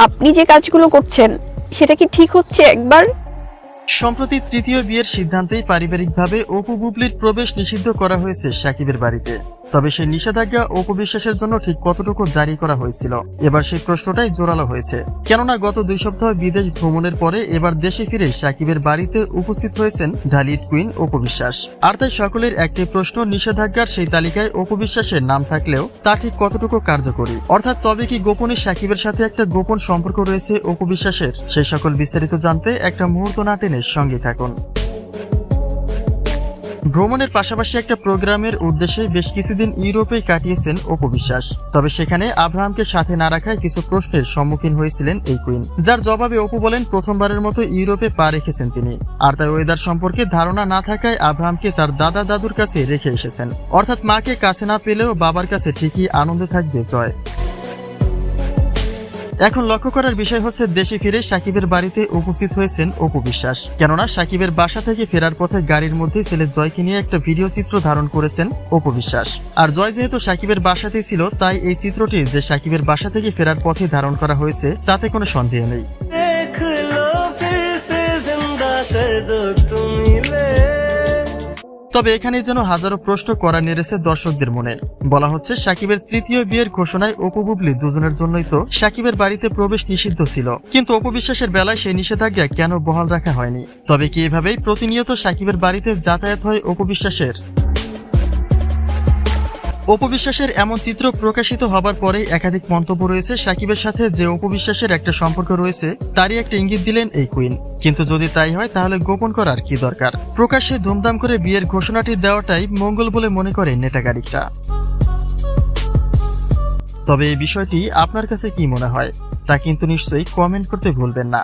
আপনি যে কাজগুলো করছেন, সেটা কি ঠিক হচ্ছে একবার? সম্প্রতি তৃতীয় বিয়ের সিদ্ধান্তেই পারিবারিকভাবে অপু বুবলির প্রবেশ নিষিদ্ধ করা হয়েছে সাকিবের বাড়িতে। তবে সেই নিষেধাজ্ঞা অপু বিশ্বাসের জন্য ঠিক কতটুকু জারি করা হয়েছিল? এবার সেই প্রশ্নটাই জোরালো হয়েছে। কেননা গত দুই সপ্তাহ বিদেশ ভ্রমণের পরে এবার দেশে ফিরে সাকিবের বাড়িতে উপস্থিত হয়েছেন ঢালিউড কুইন অপু বিশ্বাস আর তাই সকলের একটি প্রশ্ন নিষেধাজ্ঞার সেই তালিকায় অপু বিশ্বাসের নাম থাকলেও তা ঠিক কতটুকু কার্যকরী? অর্থাৎ তবে কি গোপনে সাকিবের সাথে একটা গোপন সম্পর্ক রয়েছে অপু বিশ্বাসের সেই সকল বিস্তারিত জানতে একটা মুহূর্ত না টেনে সঙ্গে থাকুন। ভ্রমণের পাশাপাশি একটা প্রোগ্রামের উদ্দেশ্যে বেশ কিছুদিন ইউরোপে কাটিয়েছেন অপবিশ্বাস তবে সেখানে আব্রাহামকে সাথে না রাখায় কিছু প্রশ্নের সম্মুখীন হয়েছিলেন এই কুইন, যার জবাবে অপু বলেন, প্রথমবারের মতো ইউরোপে পা রেখেছেন তিনি। আর তাই ওয়েদার সম্পর্কে ধারণা না থাকায় আব্রাহামকে তার দাদা দাদুর কাছে রেখে এসেছেন। অর্থাৎ মাকে কাছে না পেলেও বাবার কাছে ঠিকই আনন্দে থাকবে জয়। এখন লক্ষ্য করার বিষয় হচ্ছে দেশে ফিরে সাকিবের বাড়িতে উপস্থিত হয়েছেন অপু বিশ্বাস। কেননা সাকিবের বাসা থেকে ফেরার পথে গাড়ির মধ্যে ছেলে জয়কে নিয়ে একটা ভিডিও চিত্র ধারণ করেছেন অপু বিশ্বাস। আর জয় যেহেতু সাকিবের বাসাতেই ছিল, তাই এই চিত্রটি যে সাকিবের বাসা থেকে ফেরার পথে ধারণ করা হয়েছে, তাতে কোনো সন্দেহ নেই। তবে এখানে যেন হাজারো প্রশ্ন করা নেড়েছে দর্শকদের মনে। বলা হচ্ছে, সাকিবের তৃতীয় বিয়ের ঘোষণায় অপু বুবলি দুজনের জন্যই তো সাকিবের বাড়িতে প্রবেশ নিষিদ্ধ ছিল। কিন্তু অপু বিশ্বাসের বেলায় সেই নিষেধাজ্ঞা কেন বহাল রাখা হয়নি? তবে কি এভাবেই প্রতিনিয়ত সাকিবের বাড়িতে যাতায়াত হয় অপু বিশ্বাসের? অপবিশ্বাসের এমন চিত্র প্রকাশিত হবার পরে একাধিক মন্তব্য রয়েছে সাকিবের সাথে যে অপবিশ্বাসের একটা সম্পর্ক রয়েছে, তারই একটা ইঙ্গিত দিলেন এই কুইন। কিন্তু যদি তাই হয়, তাহলে গোপন করার কি দরকার? প্রকাশ্যে ধুমধাম করে বিয়ের ঘোষণাটি দেওয়াটাই মঙ্গল বলে মনে করে নেটাগারিকরা তবে এই বিষয়টি আপনার কাছে কি মনে হয়? তা কিন্তু নিশ্চয়ই কমেন্ট করতে ভুলবেন না।